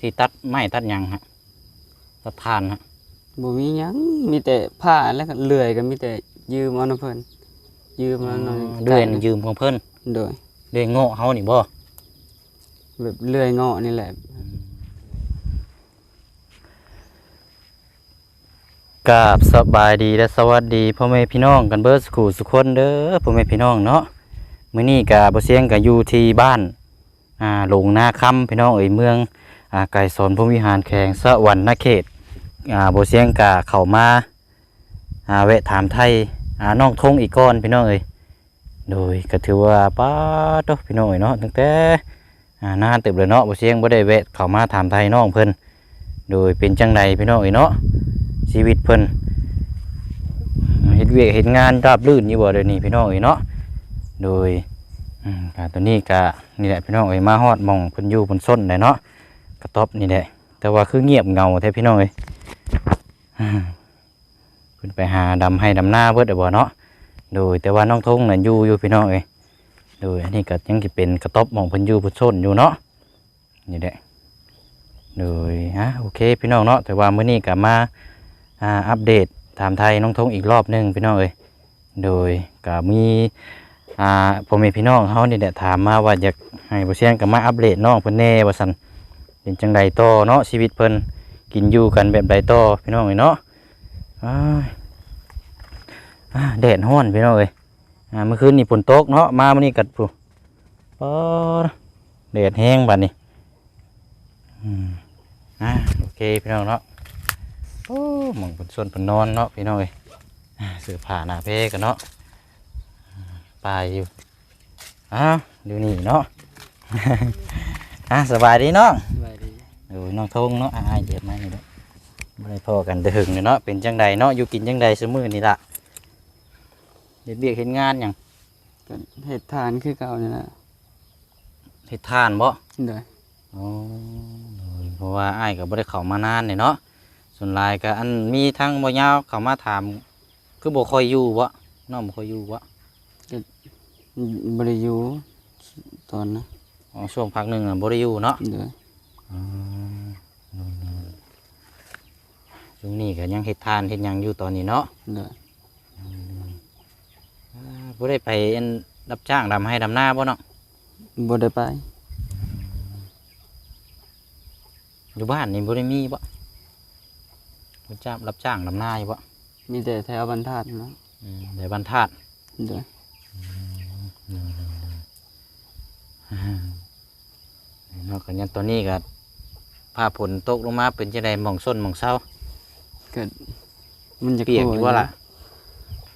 ที่ตัดไม้ตัดหยังฮะตัดทานฮะบ่มีหยังมีแต่ผ้าแล้วก็เลื่อยก็มีแต่ยืมเอาน้ำเพิ่นยืมเอาหน่อยเดือนยืมของเพิ่นโดยเดือนโง่เฮานี่บ่แบบเลื่อยเงาะนี่แหละกราบสบายดีและสวัสดีพ่อแม่พี่น้องกันเบิดสุขุสุขคนเด้อพ่อแม่พี่น้องเนาะมื้อนี้ก็บ่เสียงก็อยู่ที่บ้านอ่าหลงนาคำพี่น้องเอ้ยเมืองอ่า ไกลสนพรหมวิหารแขงสวรรณเขตอ่าบ่เสียงก็เข้ามาอาแวะถามไทยอาน้องทงอีกก่อนพี่น้องเอ้ยโดยก็ถือว่าป้าดโตพี่น้องเอ้ยเนาะตั้งแต่อานานติบเลยเนาะบ่เสียงบ่ได้แวะเข้ามาถามไทยน้องเพิ่นโดยเป็นจังไดพี่น้องเอ้ยเนาะชีวิตเพิ่นเฮ็ดเวียกเฮ็ดงานราบรื่นอยู่บ่เดี๋ยวนี้พี่น้องเอ้ยเนาะโดยอืมก็ตัวนี้ก็นี่แหละพี่น้องเอ้ยมาฮอดหม่องเพิ่นอยู่เพิ่นส้นได้เนาะ กระต๊อบนี่แหละแต่ว่าคือเงียบเงาแท้พี่น้องเอ้ยอืมเพิ่นไปหาดำให้ดำหน้าเบิดได้บ่เนาะโดยแต่ว่าน้องทงน่ะอยู่อยู่พี่น้องเอ้ยโดยอันนี้ก็ยังสิเป็นกระต๊อบมองเพิ่นอยู่พิ่นส้นอยู่เนาะนี่แหละโดยฮะโอเคพี่น้องเนาะแต่ว่ามื้อนี้ก็มาอ่าอัปเดตถามไทยน้องทงอีกรอบหนึงพี่น้องเอ้ยโดยก็มีอ่าพ่อแม่พี่น้องเขานี่แหละถามมาว่าอยากให้บ่เสียงก็มาอัปเดตน้องเพิ่นแน่ว่าซั่น เป็นจังใดต่อเนาะชีวิตเพิ่นกินอยู่กันแบบใดต่อพี่น้องเอ้ยเนาะอ้ายอ่าแดดร้อนพี่น้องเอ้ยเมื่อคืนนี่ฝนตกเนาะมามื้อนี้กัดผู้ปอแดดแห้งบัดนี้อ่าโอเคพี่น้องเนาะโอ้หมองเป็นส่วนเป็นนอนเนาะพี่น้องเอ้ยเสื้อผ้าหน้าเพกันเนาะอ่าไปอยู่อ้าวดูนี่เนาะอะสบายดีเนาะ สบายดีดูน้องทงเนาะอ่าเหยียบไม้นี่เด้อไม่ได้พอกันแต่หึงเนาะเป็นจังใดเนาะอยู่กินจังใดสมือนี่ล่ะเด็ดเบียกเห็นงานหยังก็เฮ็ดทานคือเก่านี่แหละเฮ็ดทานบ่โดยอ๋อเพราะว่าอ้ายก็บ่ได้เข้ามานานเนี่ยเนาะส่วนหลายก็อันมีทั้งบ่ยาวเข้ามาถาม คือบ่ค่อยอยู่บ่น้องบ่ค่อยอยู่บ่บ่ได้อยู่ตอนนะอ๋อช่วงพักหนึ่งน่ะบริยูเนาะโดย ช่วงนี้ก็ยังเฮ็ดทานเฮ็ดหยังอยู่ตอนนี้เนาะโดยบ่ได้ไปอันรับจ้างดำให้ดำหน้าบ่เนาะบ่ได้ไปอยู่บ้านนี่บ่ได้มีบ่รับจ้างรับจ้างดำหน้าอยู่บ่มีแต่แถวบรรทัดเนาะอืมแต่บ้านธาตุโดยเนาะก็ยังตอนนี้ก็ผ้าฝนตกลงมาเป็นจังได๋หม่องส้นหม่องเศร้า ก็มันจะเปียกอยู่บ่ล่ะ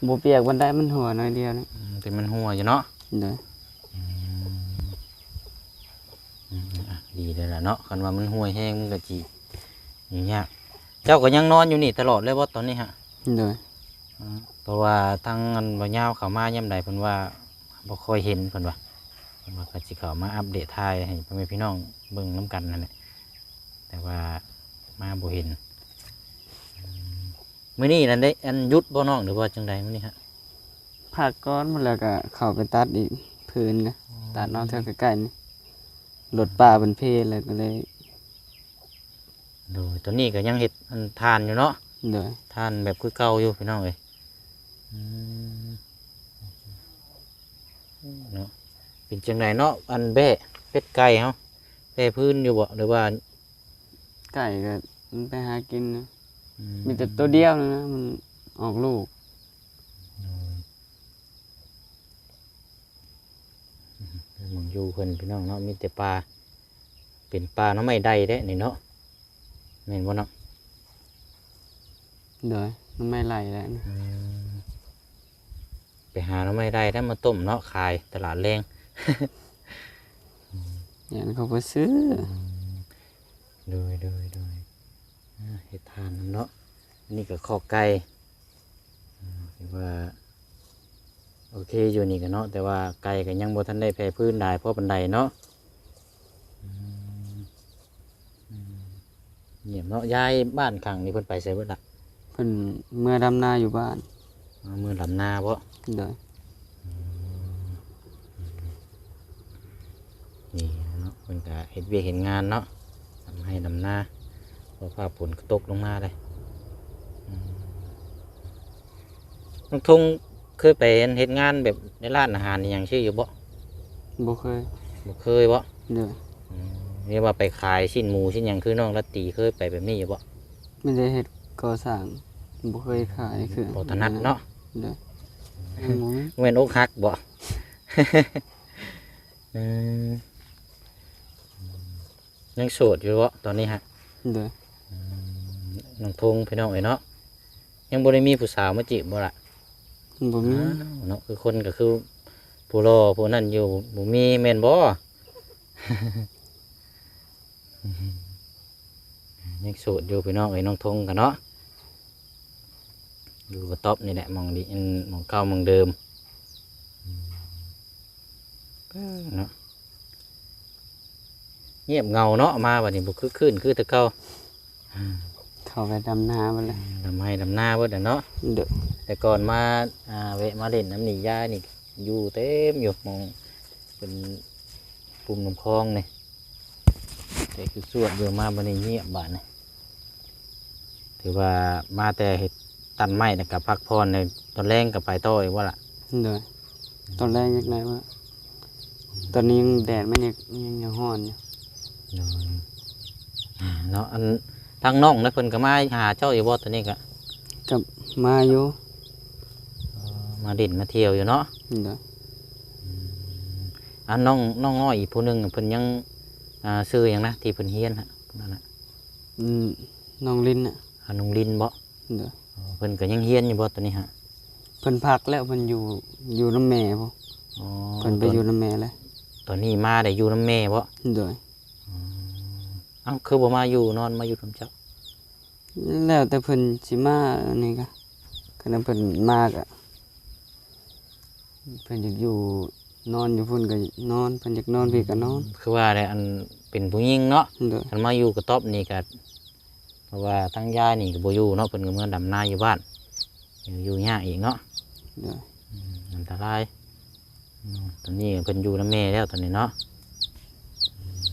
บ่เปียกบันไดมันหัวหน่อยเดียวนี่อืมแต่มันหัวอยู่เนาะโดยอืมอะดีเลยล่ะเนาะคันว่ามันห่วยแห้งมันก็จีอย่างเงี้ยากเจ้าก็ยังนอนอยู่นี่ตลอดเลยบ่ตอนนี้ฮะโดยอืมเพราะว่าทางอันบ่ยาวเข้ามาย่ำใดเพิ่นว่าบ่ค่อยเห็นเพิ่นว่าเพิ่นว่าก็สิเข้ามาอัปเดตทายให้พ่อแม่พี่น้องเบิ่งนํกันนั่นแหละแต่ว่ามาบ่เห็นอื มมื้อนี้นั่นได้อันหยุดบ่น้องหรือว่าจังใดมื้อนี้ฮะผักก้อนมันแล้วก็เข้าไปตัดอีกพื้นก็ตัดเนอกแถวใกล้ๆนี่รถป่าเป็นเพเลยก็เลยโดยตอนนี้ก็ยังเฮ็ดอันทานอยู่เนาะโดยทานแบบคือเก่าอยู่พี่น้องเอ้ยอืมเนาะเป็นจังไดเนาะอันแบะเป็ดไก่เฮาแบะพื้นอยู่บ่หรือว่าไก่ก็มันไปหากินนะอื มีแต่ตัวเดียวนะนะ มันออกลูก มึงอยู่เพิ่นพี่น้องเนาะมีแต่ปลาเป็นปลาเนาะไม่ได้เด้นี่เนาะแม่นบ่เนาะโดยมันไม่ไหลแล้วนะอืมไปหาเนาะไม่ได้ถ้ามาต้มเนาะขายตลาดแรง อย่างนั้นเขาไปซื้อ โดยโดยโดยอ่า เฮ็ดทานนำเนาะอันนี้ก็ข้อไก่อ่าถือว่าโอเคอยู่นี่กันเนาะแต่ว่าไก่ก็ยังบ่ทันได้แพร่พื้นได้เพราะบันไดเนาะอืมอืมเยี่ยมเนาะย้ายบ้านขังนี่เพิ่นไปใส่เบิดละเพิ่นเมื่อดำนาอยู่บ้านเอามือลำนาบ่โดยนี่เนาะเพิ่นก็เฮ็ดเวียกเห็นงานเนาะทำให้นำหน้า เพราะว่าฝนก็ตกลงมาเลยอืมน้องทงเคยไปเฮ็ดงานแบบในร้านอาหารอหย่างชื่ออยู่บ่บ่เคยบ่เคยบ่เด้ออืมเรียกว่าไปขายชิ้นหมูชิ้นหยังคือน้องรัตตีเคยไปแบบนี้อยู่บ่ไม่ได้เฮ็ดก่อสร้างบ่เคยขายคือบ่ถนัดเนาะเด้ออืมเว้นอกหักบ่อืมยังโสดอยู่บ่ตอนนี้ฮะเด้อ น้องทงพี่น้องเอ้ยเนาะยังบ่ได้มีผู้สาวมาจีบบ่ล่ะบ่มีอ้าวเนาะคือคนก็คือผู้รอผู้นั่นอยู่บ่มีแม่นบ่ ยังโสดอยู่พี่น้องเอ้ยน้องทงกันเนาะอยู่กับต๊อบนี่แหละหมองดีอันหมองเก่าหมองเดิมอืมเนาะเงียบเงาเนาะมาบัดนี้บ่คือคืนคือแต่เก่า เข้าไปดำนาไปเลยดำให้ดำหน้าเบิดอะเนาะ เด้อแต่ก่อนมาอ่าเวะมาเล่นน้ำหนียานี่อยู่เต็มอยู่มองเป็นปุ่มน้ำคลองนี่แต่คือสวดอยู่มาบันนี้เงียบบาดนี่ถือว่ามาแต่เห็ดตันไม้นะกับพักพรในตอนแรงกับไปต่ออีกว่าล่ะเด้อตอนแรกยังไงว่า ตอนนี้ยังแดดมันยังยังยังร้อนอยู่อ่าเนาะอัน ทางน้องนะเพิ่นก็มาหาเจ้าอยู่บ่ตอนนี้ก็กับมาอยู่มาเด่นมาเที่ยวอยู่เนาะเด้ออันน้องน้องน้อยอีกผู้หนึงเพิ่นยังอ่าซื้อหยังนะที่เพิ่นเฮียนฮะนั่นน่ะอืมน้องลินน่ะอันน้องลินบ่เด้ออ๋อเพิ่นก็ยังเฮียนอยู่บ่ตอนนี้ฮะเพิ่นพักแล้วเพิ่นอยู่อยู่น้ำแม่บ่อ๋อเพิ่นไปอยู่น้ำแม่แล้วตอนนี้มาได้อยู่น้ำแม่บ่เด้อ เอ้าคือบ่มาอยู่นอนมาอยู่นํเจ้าแล้วแต่เพิ่นสิมาอันนี้ก็คันเพิ่นมากอะเพิ่นอยากอยู่นอนอยู่พุ่นก็นอนเพิ่นอยากนอนพี่ก็นอน คือว่าได้อันเป็นผู้หญิงเนาะเด้อคันมาอยู่กระต๊อบนี่ก็เพราะว่าทั้งยายนี่ก็บ่อยู่เนาะเพิ่นก็เมื่อดำนาอยู่บ้าน อยู่อยู่ยากอีกเนาะเด้ออืมอันตรายอืมตอนนี้เพิ่นอยู่น้ำแม่แล้วตอนนี้เนาะอืม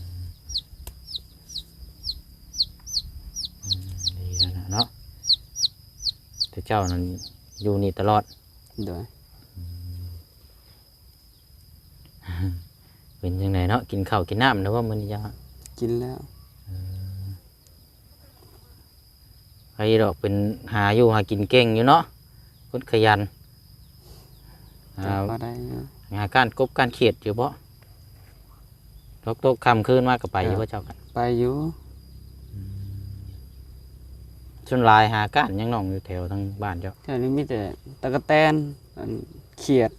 อืมดีแล้วนะเนาะแต่ เจ้านั้นอยู่นี่ตลอดเด้อเป็นยังไงเนาะกินข้าวกินน้ำนะว่ามันยังกินแล้วใครดอกเป็นหาอยู่หากินเก่งอยู่เนาะคนขยันหาก็พอได้อยู่หาการกบการเขียดอยู่บ่ตกตกคำคืนมากกับไปอยู่ว่าเจ้ากันไปอยู่ ส่วนหลายหาการยังน้องอยู่แถวทางบ้านเจ้าแถวนี้มีแต่ตะกะแตนอันเขียด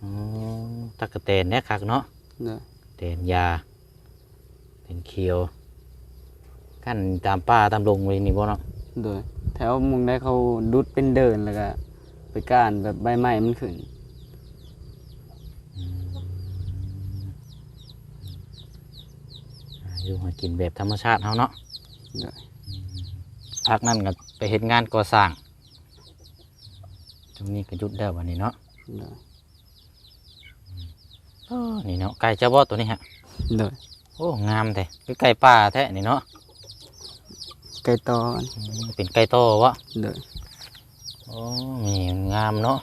อ๋อตะกะแตนเนี่ยคักเนาะเด้อแตนยาเป็นเขียวขั้นตามป้าตามลงไว้นี่บ่เนาะเด้อแถวมุงได้เขาดุดเป็นเดินแล้วก็ไปก้านแบบใบไม้มันขึ้นหาอยู่หากินแบบธรรมชาติเฮาเนาะเด้อ พักนั่นก็ไปเห็นงานก่อสร้างตรงนี้ก็หยุดแล้ววันนี้เนาะเด้ออ้อนี่เนาะไก่เจ้าบ่ตัวนี้ฮะเด้อโอ้งามแท้คือไก่ป่าแท้นี่เนาะไก่ตอนอืมเป็นไก่โตวะเด้อโอ้นี่มันงามเนาะ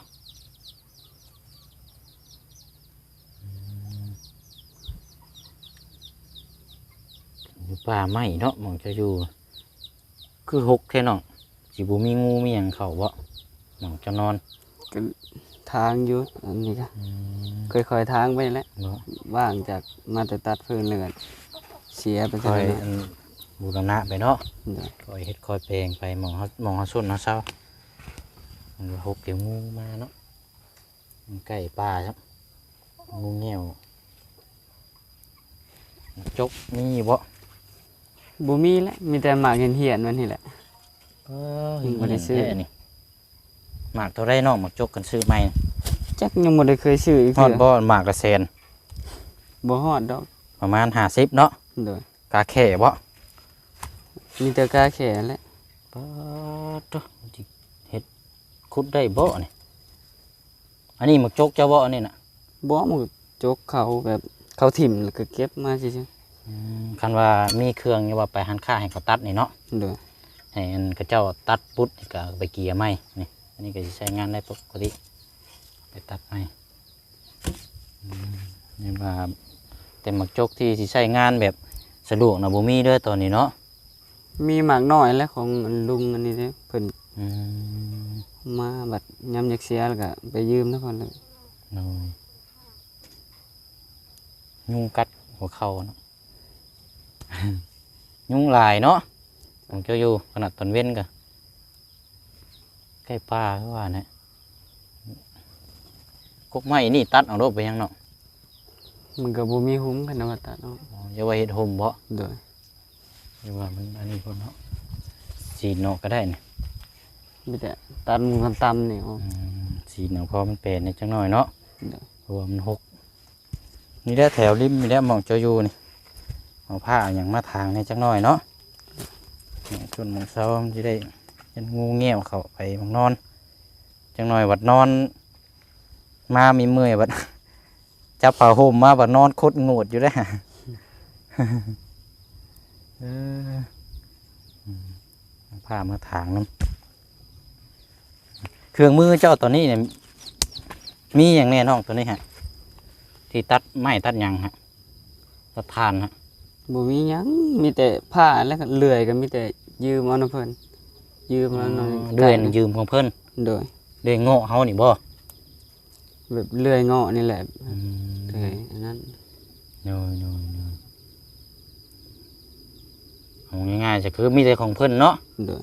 อืมอยู่ป่าไม้เนาะหมองจะอยู่ คือหกแท้เนาะสิบุมีงูมีหยังเข้าบ่หมองจะนอนก็ทางอยู่อันนี้ก็อืมค่อยๆทางไปแหล้วเนาะว่างจากมาแต่ตัดฟืนเลยก็เสียไปคซะอยแล้วอันบูรณะไปเนาะเด้อคอยเฮ็ดคอยเพลงไปหมองเขาหมองเขาส้นเขาเศร้ามันก็หกเดี๋ยวงูมาเนาะมันใกล้ป่าครับงูเงี้ยวจกมีบ่ บ่มีแล้วมีแต่หมากเหียนๆมันนี่แหละ เออยังบ่ได้ซื้อ แท้นี่หมากเท่าไรเนาะหมากจกกันซื้อใหม่จักยังบ่ได้เคยซื้ออีกฮอเทื่ดอบ่หมากละแสนบ่ฮอดดอกประมาณห้าสิบเนาะเด้อกาแข่บ่มีแต่กาแขนแหละปาดเด้อมันสิเฮ็ดขุดได้บ่นี่อันนี้หมากจกเจ้าบ่อันนี้น่ะบ่หมูจกเขาแบบเขาถิ่มแล้วก็เก็บมาซื่ออืม คันว่ามีเครื่องนี่ว่าไปหันค่าให้เขาตัดนี่เนาะโดยให้อันเขาเจ้าตัดปุ๊ดนี่ก็ไปเกียร์ไม้นี่อันนี้ก็สิใช้งานได้ปกติไปตัดไม้อืมนี่ว่าแต่หมักจกที่สิใช้งานแบบสะดวกนะบ่มีเด้อตอนนี้เนาะมีหมากน้อยและของลุงอันนี้เด้เพิ่นอืมมาบัดยามอยากเสียแล้วก็ไปยืมทุกคนเลยน้อยยุงกัดหัวเข่าเนาะ ยุงหลายเนาะผมเจ้าอยู่ขนาดตอนเว้นก็ใกล้ป่าคือว่าเนี่ยกกไม้นี่ตัดเอาโลกไปยังเนาะมันก็บ่มีหุ้มกันนะว่าตัดเนาะอ๋ออย่าไว้เฮ็ดห่มเพาะโดยอย่าว่ามันอันนี้พนเนาะสีดเนาะก็ได้เนี่ยมีแต่ตัดมันกันตำนี่อ๋ออืมสีดเนาะพอมันเป็นในจังหน่อยเนาะโดยเพราะว่ามันหกนี่แหละแถวริมนี่แหละหมองเจ้าอยู่นี่ เอาผ้าเอาอย่างมาทางในจังหน่อยเนาะเนี่ยส่วนหมองเสาจะได้เป็นงูเงี้ยวเขาไปหมองนอน จังหน่อยวัดนอน มามีเมื่อยวัดจับผ้าห่มมาวัดนอนคดโงดอยู่ได้อเอออืมเอาผ้ามาถางน้ำเครื่องมือเจ้าตัวนี้เนี่ยมีอย่างแน่น้องตัวนี้ฮะ ที่ตัดไม้ตัดยังฮะตัดทานฮะ บ่มีหยังมีแต่ผ้าแล้วก็เลื่อยก็มีแต่ยืมเอานะเพิ่นยืมเอาหน่อยเดือนยืมของเพิ่นโดยเดือนโง่เฮานี่บ่แบบเลื่อยเงาะนี่แหละเลื่อยอันนั้นโน้ยโน้ยโน้ยเอาง่ายๆจะคือมีแต่ของเพิ่นเนาะโดย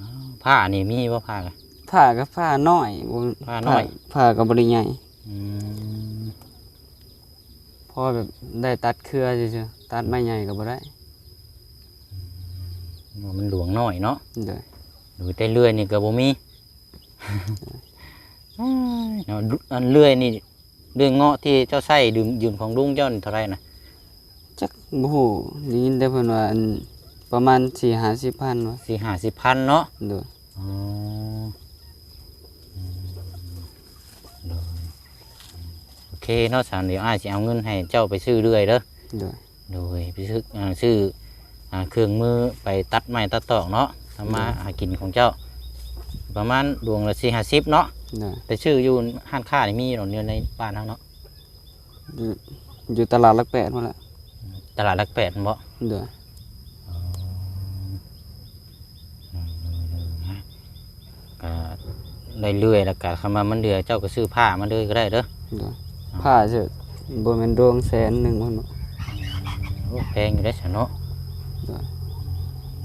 อ้าวผ้านี่มีบ่ผ้ากันผ้าก็ผ้าน้อยบ่ผ้าน้อยผ้าก็บ่ได้ใหญ่อืมพอแบบได้ตัดเครือซื่อๆ ตัดไม้ใหญ่ก็บ่ได้มันหลวงน้อยเนาะโดยดูแต่เลื่อยนี่ก็บ่มีอ้ายเนาะอันเลื่อยนี่เลื่อยเงาะที่เจ้าใส่ดื่มยืมของลุงเจ้านี่เท่าไหร่นะจักบ่ฮู้ได้ยินแต่เพิ่นว่าอันประมาณ4-50พันว่าสี่ห้าสิบพันเนาะโดยอ๋ออืมเลยโอเคเนาะสามเดี๋ยวอ้ายจะเอาเงินให้เจ้าไปซื้อเรื่อยเด้อโดย โดยไปซื้ออ่าซื้ออ่าเครื่องมือไปตัดไม้ตัดตอกเนาะทำมาหากินของเจ้า ประมาณดวงละสี่ห้าสิบเนาะโดยแต่ชื่ออยู่ห้านค้านี่มีหรอเนี่ยในบ้านเขาเนาะอยู่อยู่ตลาดหลักแปดพุ่นล่ะตลาดหลักแปดบ่โดยก็ได้เรื่อยๆแล้วก็คำว่ามันเดือเจ้าก็ซื้อผ้ามาเลยก็ได้เด้อโดยผ้าเสิบ่แม่นดวงแสนหนึงพุ่นบ่โอ้ แพงอยู่ได้อสะเนาะโดย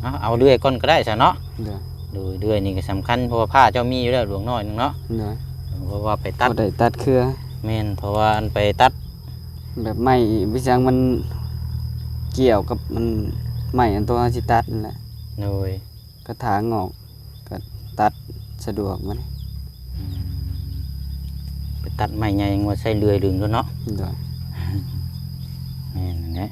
เอาเอาเรื่อยก้อนก็ได้สะเนาะโดยดูเรื่อยนี่ก็สำคัญเพราะว่าผ้าเจ้ามีอยู่แล้วหลวงน้อยหนึงเนาะโดยเพราะว่าไปตัตัดดได้ตัดเครือแม่นเพราะว่าอันไปตัด แบบไม้วิจังมันเกี่ยวกับมันไม้อันตัวที่ตัดนั่นแหละโดยกระถางออกก็ตัดสะดวกมันไปตัดไม้ใหญ่ยังว่าใส่เลื่อยดึงด้วยเนาะโดยแม่นนั่นแหละ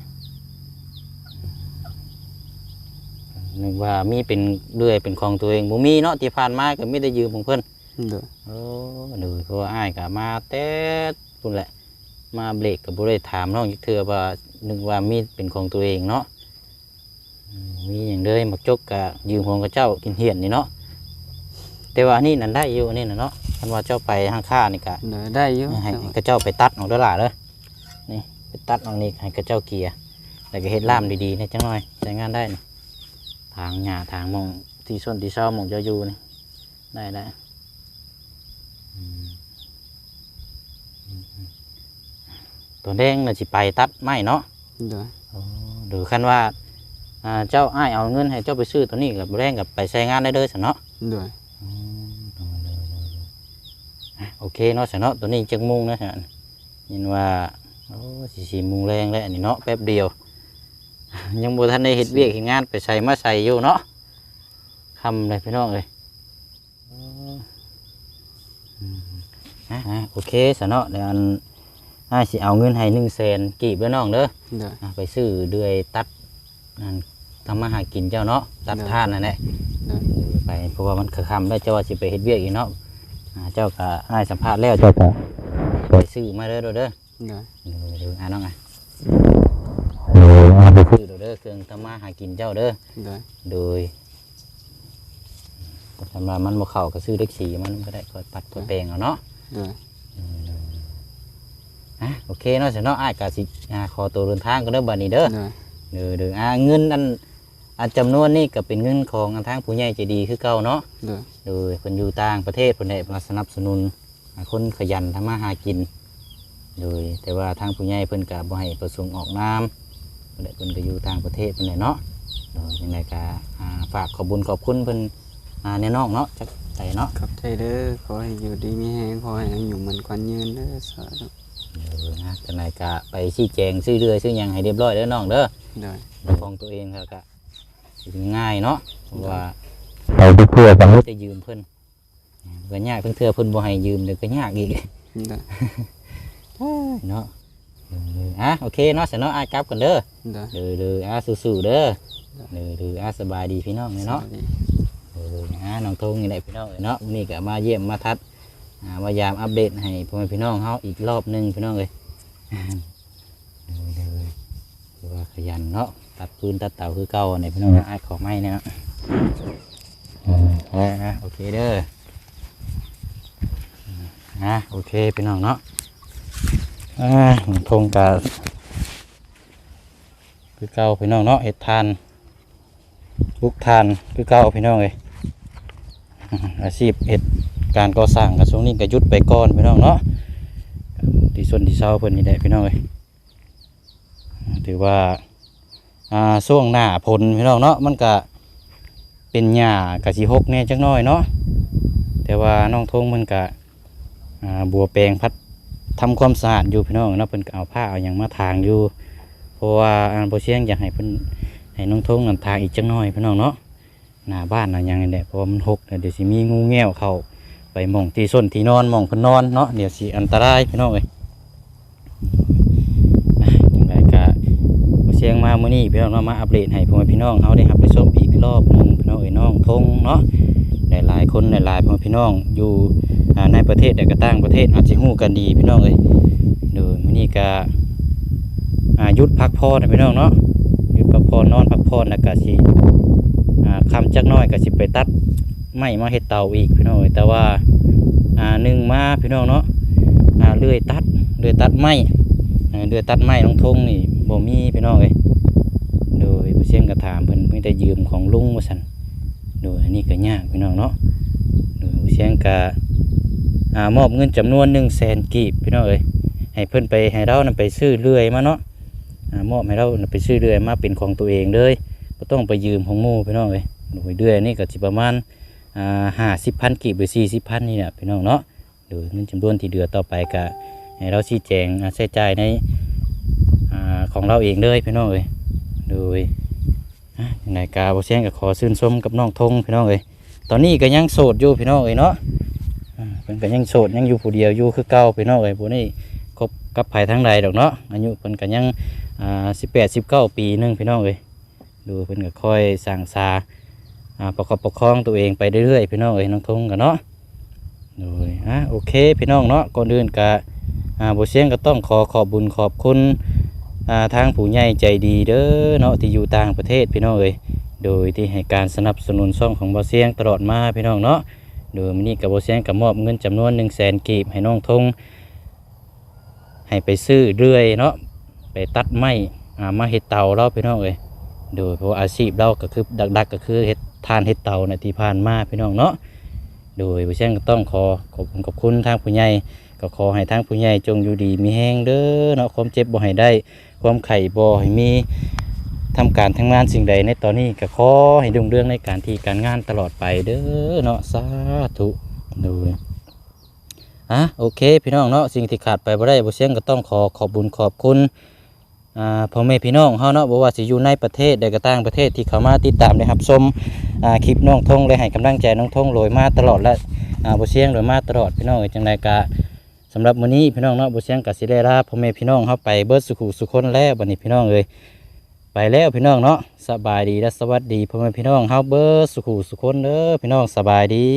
นึกว่ามีเป็นเลื่อยเป็นของตัวเองบ่มีเนาะที่ผ่านมาก็มีแต่ยืมของเพิ่นโดยโอ้ดูเพราะว่าอ้ายก็มาแต่พุ่นแหละ มาเบรกกับบุได้ถามน้องจักเทื่อว่านึกว่ามีดเป็นของตัวเองเนาะอืมมีอย่างเด้มักจกกะยืมของกับเจ้ากินเหียนนี่เนาะแต่ว่าอันนี่นั่นได้อยู่อันนี่นะเนาะคันว่าเจ้าไปห้างค้านี่กะโดยได้อยู่ให้กระเจ้าไปตัดเอาเด้อล่ะเด้อนี่ไปตัดเอานี่ให้กระเจ้าเกียร์แล้วก็เฮ็ดล่ามดีๆนี่จังหน่อยใช้งานได้นี่ ทางหญ้าทางหมองที่ส้นที่เช้าหมองเจ้าอยู่นี่ได้ได้ตัวแดงน่ะสิไปตัดไม้เนาะโดยหรือคันว่าอ่าเจ้าอ้ายเอาเงินให้เจ้าไปซื้อตัวนี้กับแรงกับไปใช้งานได้เด้อสนเนาะโดยอะโอเคเนาะสนเนาะตัวนี้จักมุงนะฮะยินว่าโอ้สี่สี่โมุงแรงแล้วอันนี้เนาะแป๊บเดียว ยังบ่ทันได้เฮ็ดเวียกเฮ็ดงานไปใส่มาใส่อยู่เนาะคำเลยพี่น้องเลยอืมอะอะโอเคสนเนาะเดี๋ยวอันอ้ายสิเอาเงินให้หนึ่งแสนกีบเด้อน้องเด้อโดยอะไปซื้อเดือยตัดนั่นทำมาหากินเจ้าเนาะตัดเนาะท่านนั่นแหละเนาะไปเพราะว่ามันคือคำได้เจ้าว่าสิไปเฮ็ดเวียกอีกเนาะอ่าเจ้าก็ให้สัมภาษณ์แล้วเจ้าก็ไปซื้อมาเด้อเด้อเด้อโดยดูดูอ่าน้องอะดูอ่าไปพู ซื้อเด้อเด้อเครื่องทำมาหากินเจ้าเด้อโดยโดยสำหรับมันบ่เข้าก็ซื้อเล็กสีมันก็ได้คอยปัดคอยแปลงเอาเนาะโดยอะโอเคเนาะเสยเนาะอ้ายก็สิอ่าขอตัวเดินทางก็เด้อบัดนี้เด้อโดยเด้อเด้ออ่าเงินอันอันจำนวนนี่ก็เป็นเงินของอันทางผู้ใหญ่ใจดีคือเก่าเนาะโดยโดยเพิ่นอยู่ต่างประเทศเพิ่นได้มาสนับสนุนอ่าคนขยันทำมาหากิน โดยแต่ว่าทางผู้ใหญ่เพิ่นก็บ่ให้ประสงค์ออกนาม เพิ่นได้เพิ่นก็อยู่ต่างประเทศเพิ่นแหละเนาะโดยจังไดก็อ่าฝากขอบคุญขอบคุณเพิ่นอ่าแน่นอนเนาะจักใจเนาะขอบใจเด้อขอให้อยู่ดีมีแฮงขอให้อายู่มันควันยืนเด้อสาธุเออนะจังไดก็ไปชี้แจงซื้อเรือซื้อหยังให้เรียบร้อยเด้อน้องเด้อโดยเรื่องของตัวเองครับก็สิง่ายเนาะเพราะว่าเอาเพื่อกันจะยืมเพิ่นก็ยากเพิ่นเทื่อเพิ่นบ่ให้ยืมเดี๋ยวก็ยากอีกโดยเนาะเอออะโอเคเนาะเสยเนาะอายกลับกันเด้อโดยเด้อเด้ออะสู้ๆเด้อเด้อเด้ออะสบายดีพี่น้องเนาะสวัสดีเอออะน้องทงนี่แหละพี่น้องเนาะวันนี้ก็มาเยี่ยมมาทัดอ่ามายามอัปเดตให้พ่อแม่พี่น้องเฮาอีกรอบหนึงพี่น้องเอ้ยอ่าเด้อเด้อถือว่าขยันเนาะตัดปืนตัดเต่าคือเก่าเนี่ยพี่น้องอะขอไม้เนี่ยเนาะเอออะอะโอเคเด้ออะโอเคพี่น้องเนาะ อ่าทงกาคือเก่าพี่น้องเนาะเห็ดทานลูกทานคือเก่าพี่น้องเลยอาชีพเห็ดการก่อสร้างกระทรวงนี้ก็ยุดไปก่อนพี่น้องเนาะที่ส่วนที่เศร้าเพิ่นนี่แหละพี่น้องเลยถือว่าอ่าช่วงหน้าผลพี่น้องเนาะมันก็เป็นหญ้ากะสิหกเนี่ยจักน้อยเนาะแต่ว่าน้องทงมันก็บัวแปลงพัด ทำความสะอาดอยู่พี่น้องเนาะเพิ่นก็เอาผ้าเอาหยังมาทางอยู่ เพราะว่าอ่าบ่เชียงอยากให้เพิ่นให้น้องทงนำทางอีกจังน้อยพี่น้องเนาะหน้าบ้านน่ะยังไงแหละเพราะว่ามันหกแล้วเดี๋ยวสิมีงูแง่วเข้าไปหมองที่ส้นที่นอนหมองเพิ่นนอนเนาะเดี๋ยวสิอันตรายพี่น้องเอ้ยจังไดก็บ่เสียงมามื้อนี้พี่น้องเนาะมาอัปเดตให้พ่อแม่พี่น้องเฮาได้รับได้ชมอีกรอบหนึงพี่น้องเอ้ยน้องทงเนาะหลายๆคนหลายๆพ่อพี่น้องอยู่ ในประเทศและก็ต่างประเทศอาจสิฮู้กันดีพี่น้องเอ้ยโดยมื้อนี้ก็อายุดพักผ่อนะพี่น้องเนาะยุดพักผ่อนนอนพักผ่อนแล้วก็สิคำจักน้อยก็สิไปตัดไม้มาเฮ็ดเตาอีกพี่น้องเอ้ยแต่ว่าหนึ่งมาพี่น้องเนาะเลื่อยตัดเลื่อยตัดไม้อ่เลื่อยตัดไม้ลงทงนี่บ่มีพี่น้องเอ้ยโดยเสียงก็ถามเพิ่นเพิ่นได้ยืมของลุงว่าซั่นโดยอันนี้ก็ยากพี่น้องเนาะโดยเสียงก็อ่า มอบเงินจำนวน1 0 0 0 0แสนกีบพี่น้องเอ้ยให้เพิ่นไปให้เรานำไปซื้อเลื่อยมาเนาะมอบให้เราไปซื้อเรือมาเป็นของตัวเองเลยก็ต้องไปยืมของมู่พี่น้องเลยโดยเดือนนี่ก็สิประมาณห้าสิบพันกีบหรือสี่สิบพันนี่แหละพี่น้องเนาะโดยเงินจำนวนที่เดือต่อไปก็ให้เราชี้แจงใช้จ่ายในอของเราเองเลยพี่น้องเลยโดยอะยังไงกาบเสียงก็ขอชื่นชมกับน้องทงพี่น้องเลยตอนนี้ก็ยังโสดอยู่พี่น้องเลยเนาะ เพิ่นก็ยังโสดยังอยู่ผู้เดียวอยู่คือเก่าพี่น้องเลยพวกนี้คบกับไผทั้งใดดอกเนาะอายุเพิ่นก็ยังอ่าสิบแปดสิบเก้าปีหนึงพี่น้องเลยดูเพิ่นก็ค่อยสร้างซาอ่าประกอบประคองตัวเองไปเรื่อยๆพี่น้องเอ้ยน้องทงกันเนาะโดยอะโอเคพี่น้องเนาะก่อนอื่นกะอ่าบเสียงก็ต้องขอขอบบุญขอบคุณอ่าทางผู้ใหญ่ใจดีเด้อเนาะที่อยู่ต่างประเทศพี่น้องเอ้ยโดยที่ให้การสนับสนุนช่องของบเสียงตลอดมาพี่น้องเนาะ โดยมื้อนี้กับโบเสียงกับมอบเงินจำนวน1 0 0 0 0แสนกีบให้น้องทงให้ไปซื้อเรื่อยเนาะไปตัดไม้มาเห็ดเตาเราพี่น้องเอ้ยโดยเพราะอาชีพเราก็คือดักๆก็คือเห็ดทานเห็ดเตาในที่ผ่านมาพี่น้องเนาะโดยผู้เชี่ยงก็ต้องขอขอบคุณขอบคุณทางผู้ใหญ่ก็ขอให้ทางผู้ใหญ่จงอยู่ดีมีแห้งเด้อเนาะความเจ็บบ่ให้ได้ ความไข่บ่ให้มี ทำการทำงานสิ่งใดในตอนนี้ก็ขอให้รุ่งเรื่องในการที่การงานตลอดไปเด้อเนาะสาธุดยอะโอเค พี่น้องเนาะสิ่งที่ขาดไปบ่ได้บ่เชียงก็ต้องขอขอบบุญขอบคุณอ่าพ่อแม่พี่น้องเฮาเนาะบ่ว่าสิอยู่ในประเทศใดก็ต่างประเทศที่เข้ามาติดตามได้รับชมอ่าคลิปน้องทงและให้กำลังใจน้องทงโรยมาตลอดและอ่าบ่เสียงโรยมาตลอดพี่น้องเอ้ยจังไดกะสำหรับมื้อนี้พี่น้องเนาะบ่เสียงก็สิได้ลาพ่อแม่พี่น้องเฮาไปเบิดสุขุสุขคนแล้วบัดนี้พี่น้องเอ้ย ไปแล้วพี่น้องเนาะสบายดีและสวัสดีพ่อแม่พี่น้องเฮาเบอร์สุขุสุขคนเด้อพี่น้องสบายดี